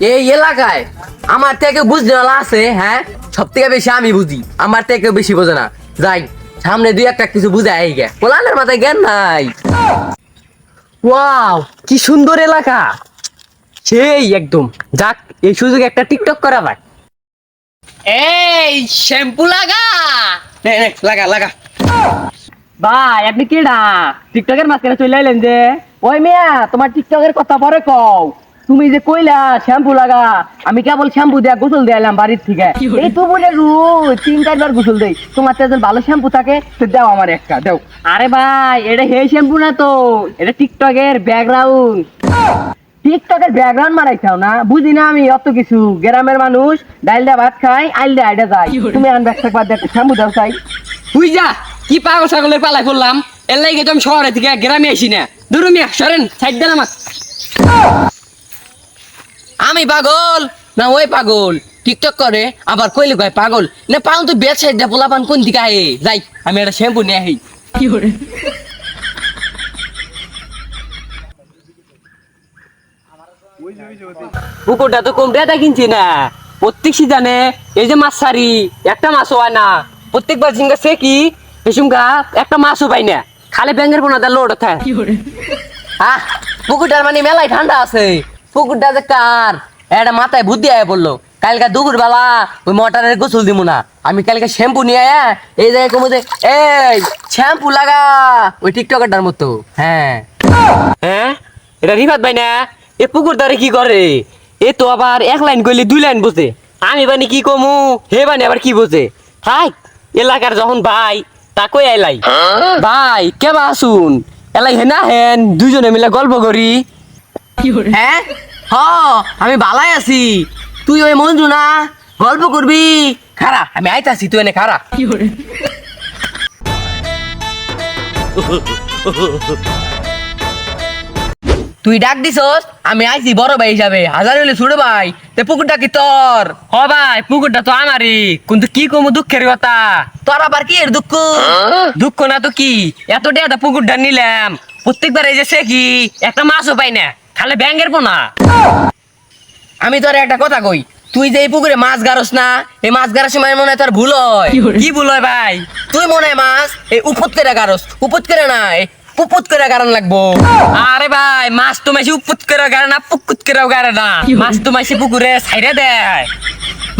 এই এলাকায় আমার থেকে বুঝতে আছে হ্যাঁ? সব থেকে বেশি আমি বুঝি। আমার থেকে বেশি বোঝে না। যাই সামনে দুই একটা কিছু বুঝাই এই গে। পোলানের মাথায় জ্ঞান নাই। ওয়াও কি সুন্দর এলাকা। সেই একদম। যাক এই সুযোগে একটা টিকটক করা যাক। এই শ্যাম্পু লাগা। নে, নে, লাগা লাগা। ভাই আপনি কেডা? টিকটকের মাঝখানে চলে আইলেন যে। ওই মিয়া তোমার টিকটকের কথা পরে কও। তুমি যে কইলা শ্যাম্পু লাগা আমি কেবল শ্যাম্পু দিয়া গোসল দিলাম বাড়ির থেকে। এই তো বলে রোজ তিন চারবার গোসল দেই। তোমার তো একজন ভালো শ্যাম্পু থাকে তো দাও আমার একটা দাও। আরে ভাই এটা হে শ্যাম্পু না তো এটা টিকটকের ব্যাকগ্রাউন্ড। টিকটকের ব্যাকগ্রাউন্ড মারাইছাও না? বুঝি না আমি অত কিছু। গ্রামের মানুষ ডাইল দা ভাত খাই আইল দা আইডা যাই তুমি আনবে একটা বাদ দিয়ে শ্যাম্পু দাও চাই। তুই যা কি পাগল ছাগলের পালা করলাম এর লাগে তো আমি শহরে থেকে গ্রামে আসি না। দূর মিয়া সরেন সাইড দেন আমাক। আমি পাগল? না ওই পাগল। টিকটক করে আবার কইলে কয় পাগল? না পাগল তো বেদ সাইড পোলা পান কোন দিকে আয়ে যাই আমি একটা শ্যাম্পু নিয়ে আহি পুকুরটা তো কম রেটা কিনছি না। প্রত্যেক সিজনে এই যে মাছ সারি একটা মাছও হয় না। প্রত্যেকবার ঝিঙ্গা সে কি? এসুমকা একটা মাছও পাই না। খালি ব্যাঙ্গের পোনা দা লোড থাকে পুকুরটার মানে মেলায় ঠান্ডা আছে। পুকুরটা যে কার? একটা মাথায় বুদ্ধি আয় পড়ল। কালকে দুপুর বেলা ওই মোটরের গোসল দিব না। আমি কালকে শ্যাম্পু নিয়ে আয়া এই জায়গায় কমে যে এই শ্যাম্পু লাগা! ওই টিকটকারটার মতো। হ্যাঁ। হ্যাঁ? এটা রিফাত ভাই না? এ পুকুর দ্বারে কি করে? এ তো আবার এক লাইন কইলে দুই লাইন বোঝে। আমি বানি কি কমু? হে বানি আবার কি বোঝে? থাক এলাকার যখন ভাই তা কই আইলাই ভাই কেবা আসুন এলাই হেনা হেন দুজনে মিলে গল্প করি। হ্যাঁ? হ আমি বালাই আছি। তুই ওই মঞ্জু না? গল্প করবি? খারা আমি আইতাছি তুই এনে খারা তুই ডাক দিছস আমি আইছি বড় ভাই হিসাবে। হাজার হইলে ছোট ভাই তে পুকুরটা কি তোর? হ ভাই পুকুরটা তো আমারই। কিন্তু কি কমু দুঃখের কথা? তোর আবার কি এর দুঃখ? দুঃখ না তো কি? এত ডেটা পুকুরটা নিলাম। প্রত্যেকবার এই যে সে কি? একটা মাছও পাই না। খালি ব্যাঙ্গের পোনা। আমি তোর একটা কথা কই তুই যে এই পুকুরে মাছ গারস না এই মাছ গারার সময় মনে হয় তোর ভুল হয়। কি ভুল হয় ভাই? তুই মনে হয় মাছ এই উপত করে গারস উপত করে না পুপুত করে গারান লাগবো। আরে ভাই মাছ তো মাসি উপুত করে গারে না পুকুত করে গারে না। মাছ তো মাসি পুকুরে ছাইরে দেয়।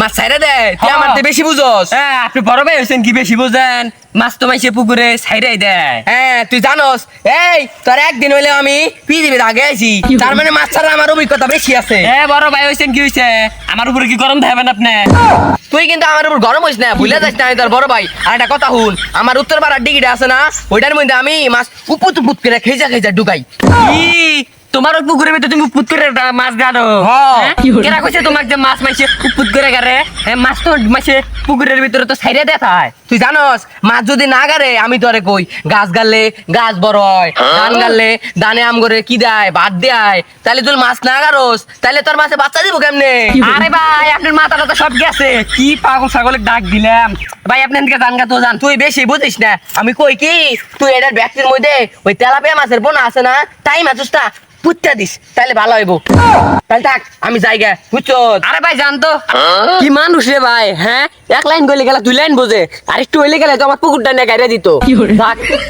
মাছ ছাইরে দে তুই হ্যাঁ। আমার বেশি বুঝোস। হ্যাঁ আপনি বড় ভাই হয়েছেন কি বেশি বোঝেন? মাছ তো মাসি পুকুরে ছাইরে দেয় হ্যাঁ তুই জানোস এই তোর একদিন হইলে আমি আগে আইছি। তার মানে মাছ ছাড়া আমার অভিজ্ঞতা বেশি আছে। এ বড় ভাই হয়েছেন কি হয়েছে আমার উপরে কি গরম দেবেন আপনি? তুই কিন্তু আমার উপর গরম হইস না ভুলে যাস না আমি তোর বড় ভাই। আর একটা কথা হুন আমার উত্তর পাড়ার ডিগিটা আছে না ওইটার মধ্যে আমি মাছ উপুত উপুত করে খেজা খেজা ঢুকাই। তোমার ওই পুকুরের ভিতরে তুমি উপুত করে মাছ গাড়ো হ্যাঁ। হ্যাঁ? কেরা কইছে তোমাকে যে মাছ মাইছে উপুত করে গারে হ্যাঁ মাছ তো মাইছে পুকুরের ভিতরে তো ছাইরে দেয় তাই জানোস মাছ যদি না গারে আমি তোরে কই? গাছ গাললে গাছ বড় হয়। ধান গাললে ধানে আম করে কি দেয়? ভাত দেয়। তাহলে তুই মাছ না গারোস তাহলে তোর মাছে বাচ্চা দিব কেমনে? আরে ভাই আপনার মাথাটা তো সব গেছে। কি পাগল ছাগলের ডাক দিলাম। ভাই আপনি এদিকে জানগা তো জান তুই বেশি বুঝিস না। আমি কই কি? তুই এটার ব্যক্তির মধ্যে ওই তেলাপিয়া মাছের বোনা আছে না? তাই মাছটা পুত্তা দিস তাহলে ভালো হইব। তাহলে থাক আমি যাইগা বুঝছ আরে ভাই জান তো। কি মানুষ রে ভাই হ্যাঁ? এক লাইন গলে গেলে দুই লাইন বোঝে। আর একটু হইলে গেলে তো আমার পুকুরটা নিয়ে গাড়ি দিত।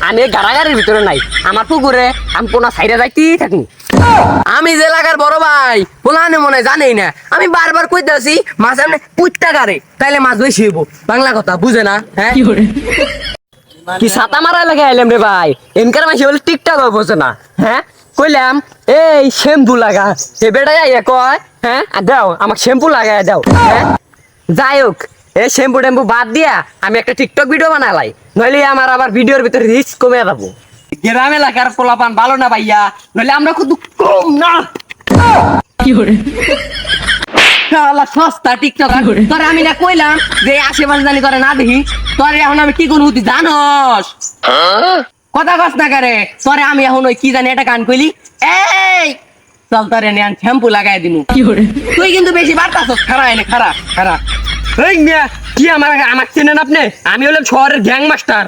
আমি গাড়াগাড়ির ভিতরে নাই। আমার পুকুরে আমি পোনা সাইডে যাইতেই থাকি। আমি যে এলাকার বড় ভাই পোলানে মনে জানেই না। আমি বারবার কইতে আছি মাছ এমনি পুত্তা গারে তাইলে মাছ বেশি হইব। বাংলা কথা বুঝে না? হ্যাঁ? কি সাতা মারা লাগে আইলাম রে ভাই? এনকার মাসে বলে টিকটক বোঝে না। হ্যাঁ? কইলাম এই শ্যাম্পু লাগা। সে বেটাই কয় হ্যাঁ দাও আমাকে শ্যাম্পু লাগাই দাও। হ্যাঁ? যাই হোক এই শ্যাম্পু ট্যাম্পু বাদ দিয়া আমি একটা টিকটক ভিডিও বানালাই। নইলে আমার আবার ভিডিওর ভিতরে রিস্ক কমে যাব। গ্রাম এলাকার পোলাপান ভালো না ভাইয়া। নইলে আমরা খুব কম না। শালা সস্তা টিকটক তোর আমি না কইলাম যে আশেপাশে জানি করে না দেখি তোর এখন আমি কি করব তুই জানস? কথা কস না করে। তোরে আমি এখন ওই কি জানি এটা গান কইলি। এই চল তোরে নিয়ে শ্যাম্পু লাগাই দিনু তুই কিন্তু বেশি খারা এনে খারা খারা এই মিয়া কি আমার আমাকে চেনেন আপনি? আমি হলাম শহরের গ্যাং মাস্টার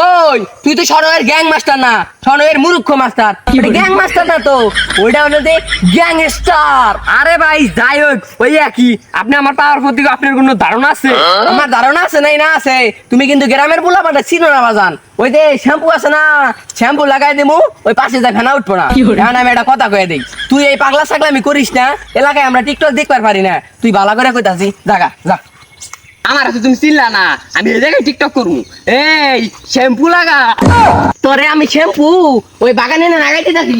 ওই তুই তো সরয়ের গ্যাং মাস্টার না সরয়ের মুরুক্ষ মাস্টার। গ্যাং মাস্টার না তো ওইটা হলো যে গ্যাং স্টার। আরে ভাই যাই হোক ওই একই। আপনি আমার পাওয়ার প্রতি আপনার কোনো ধারণা আছে? আমার ধারণা আছে নাই না আছে? তুমি কিন্তু গ্রামের পোলা পাটা চিনো না বাজান। ওই যে শ্যাম্পু আছে না শ্যাম্পু লাগাই দিমু ওই পাশে যা ফেনা উঠবো না। এখন আমি একটা কথা কয়ে দিই। তুই এই পাগলা ছাগলামি করিস না এলাকায় আমরা টিকটক দেখবার পারি না। তুই ভালো করে কইতাছি জাগা যা। আমার হাতে তুমি চিনলা না, আমি এই জায়গায় টিকটক করব। এই, শ্যাম্পু লাগা। তোরে আমি শ্যাম্পু, ওই বাগানে না লাগাইতে থাকি